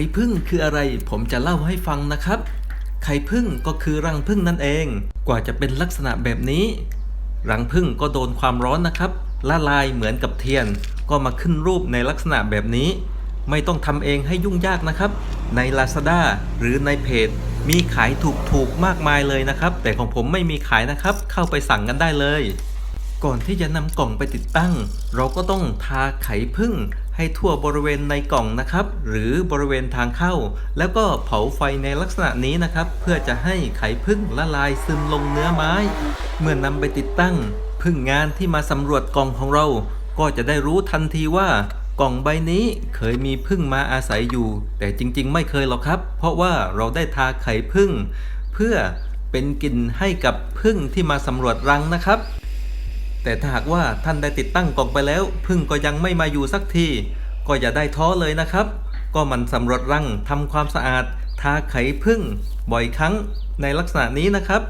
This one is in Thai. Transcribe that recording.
ข่พึ่งคืออะไร ผมจะเล่าให้ฟังนะครับ ไข่พึ่งก็คือรังพึ่งนั่นเอง กว่าจะเป็นลักษณะแบบนี้ รังพึ่งก็โดนความร้อนนะครับ ละลายเหมือนกับเทียน ก็มาขึ้นรูปในลักษณะแบบนี้ ไม่ต้องทำเองให้ยุ่งยากนะครับ ใน Lazada หรือในเพจ มีขายถูกๆมากมายเลยนะครับ แต่ของผมไม่มีขายนะครับ เข้าไปสั่งกันได้เลย ก่อนที่จะนำกล่องไปติดตั้ง เราก็ต้องทาไข่พึ่งให้ทั่วบริเวณในกล่องนะครับ หรือบริเวณทางเข้า แล้วก็เผาไฟในลักษณะนี้นะครับ เพื่อจะให้ไข่พึ่งละลายซึมลงเนื้อไม้ เมื่อนำไปติดตั้ง พึ่งงานที่มาสำรวจกล่องของเรา ก็จะได้รู้ทันทีว่ากล่องใบนี้เคยมีพึ่งมาอาศัยอยู่ แต่จริง ๆ ไม่เคยหรอกครับ เพราะว่าเราได้ทาไข่พึ่ง เพื่อเป็นกลิ่นให้กับพึ่งที่มาสำรวจรังนะครับ แต่ถ้าหากว่าท่านได้ติดตั้งกล่องไปแล้วพึ่งก็ยังไม่มาอยู่สักที ก็อย่าได้ท้อเลยนะครับ ก็มันสำรวจรังทำความสะอาด ทาไข่พึ่งบ่อยครั้งในลักษณะนี้นะครับ